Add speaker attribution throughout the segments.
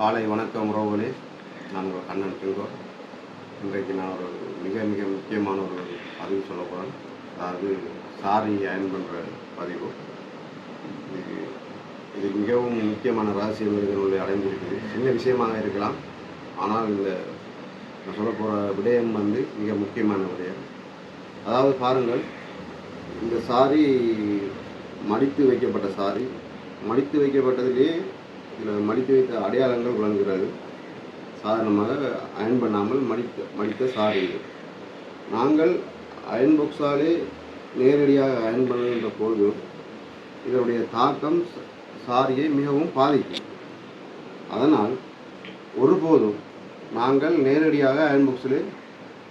Speaker 1: காலை வணக்கம் உறவுகளே. நான் உங்கள் கண்ணன் பிங்கோ இன்றைக்கு நான் ஒரு மிக மிக முக்கியமான ஒரு பதிவு சொல்ல போகிறேன் அதாவது சாரி அயன் பண்ணுற பதிவு. இது இது மிகவும் முக்கியமான ரகசியம் இதனுடைய அடைந்திருக்குது. சின்ன விஷயமாக இருக்கலாம். ஆனால் இந்த நான் சொல்ல போகிற விடயம் வந்து மிக முக்கியமான விடயம். அதாவது பாருங்கள் இந்த சாரி மடித்து வைக்கப்பட்ட சாரி மடித்து வைக்கப்பட்டதிலே மடித்து வைத்த அடையாளங்கள் விளங்குகிறது. சாதாரணமாக அயன் பண்ணாமல் மடித்த மடித்த சாரி நாங்கள் அயன் பாக்ஸாலே நேரடியாக அயன் பண்ணுகின்ற பொழுது இதனுடைய தாக்கம் சாரியை மிகவும் பாதிக்கும். அதனால் ஒருபோதும் நாங்கள் நேரடியாக அயன் பாக்ஸிலே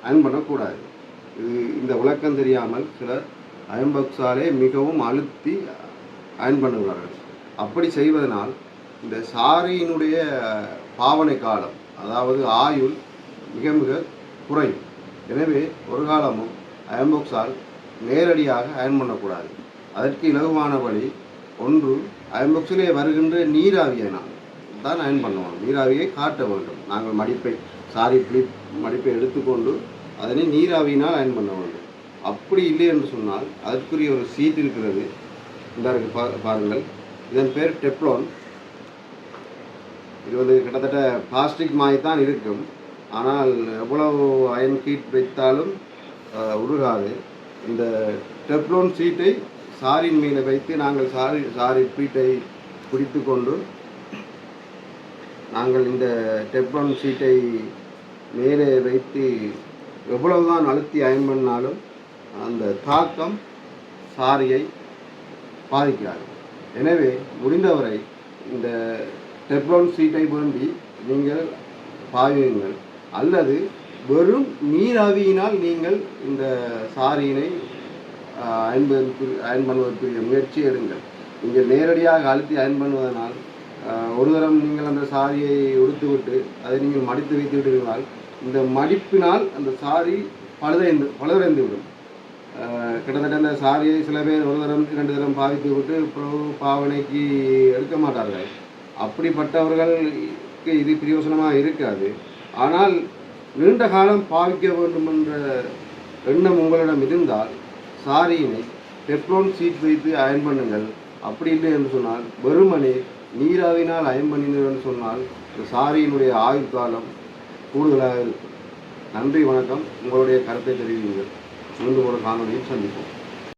Speaker 1: அயன் பண்ணக்கூடாது. இது இந்த விளக்கம் தெரியாமல் சிலர் அயன் பாக்ஸாலே மிகவும் அழுத்தி அயன் பண்ணுகிறார்கள். அப்படி செய்வதனால் இந்த சாரியினுடைய பாவனை காலம் அதாவது ஆயுள் மிக மிக குறையும். எனவே ஒரு காலமும் அயன்பாக்ஸால் நேரடியாக அயன் பண்ணக்கூடாது. அதற்கு இலகுவான வழி ஒன்று அயன்பாக்ஸிலே வருகின்ற நீராவியை நாம் தான் அயன் பண்ணுவோம். நீராவியை காட்ட வேண்டும். நாங்கள் மடிப்பை சாரி பிளிப் மடிப்பை எடுத்துக்கொண்டு அதனை நீராவியினால் அயன் பண்ண வேண்டும். அப்படி இல்லை என்று சொன்னால் அதற்குரிய ஒரு சீட் இருக்கிறது. இந்த பா பாருங்கள். இதன் பேர் டெப்லோன். இது வந்து கிட்டத்தட்ட பிளாஸ்டிக் மாதிரி தான் இருக்கும். ஆனால் எவ்வளவு அயன் கீட் வைத்தாலும் உருகாது. இந்த டெப்லோன் சீட்டை சாரின் மீது வைத்து நாங்கள் சாரி சாரி பீட்டை பிடித்து கொண்டு நாங்கள் இந்த டெப்லோன் சீட்டை மேலே வைத்து எவ்வளவுதான் அழுத்தி அயன் பண்ணாலும் அந்த தாக்கம் சாரியை பாதிக்கிறார் எனவே முடிந்தவரை இந்த டெப்லோன் சீட்டை விரும்பி நீங்கள் பாயுங்கள். அல்லது வெறும் நீராவியினால் நீங்கள் இந்த சாரியினை அயன் பண்ணுவதற்கு அயன் பண்ணுவதற்குரிய முயற்சி எடுங்கள். நீங்கள் நேரடியாக அழுத்தி அயன் பண்ணுவதனால் ஒரு தரம் நீங்கள் அந்த சாரியை உடுத்துவிட்டு அதை நீங்கள் மடித்து வைத்து விடுவதால் இந்த மடிப்பினால் அந்த சாரி பழுதைந்து பழுதடைந்து விடும் கிட்டத்தட்ட அந்த சாரியை சில பேர் ஒரு தரம் இரண்டு தரம் பாவித்து விட்டு பிறகு பாவனைக்கு எடுக்க மாட்டார்கள். அப்படிப்பட்டவர்களுக்கு இது பிரயோசனமாக இருக்காது. ஆனால் நீண்ட காலம் பாவிக்க வேண்டும் என்ற எண்ணம் உங்களிடம் இருந்தால் சாரியினை டெப்லோன் சீட் வைத்து அயன் பண்ணுங்கள். அப்படி இல்லை என்று சொன்னால் வெறுமனே நீராவினால் அயன் பண்ணினீர்கள் என்று சொன்னால் இந்த சாரியினுடைய ஆயுள் காலம் கூடுதலாக இருக்கும். நன்றி வணக்கம். உங்களுடைய கருத்தை தெரிவிங்கள் மீண்டும் ஒரு காணொலியில் சந்திப்போம்.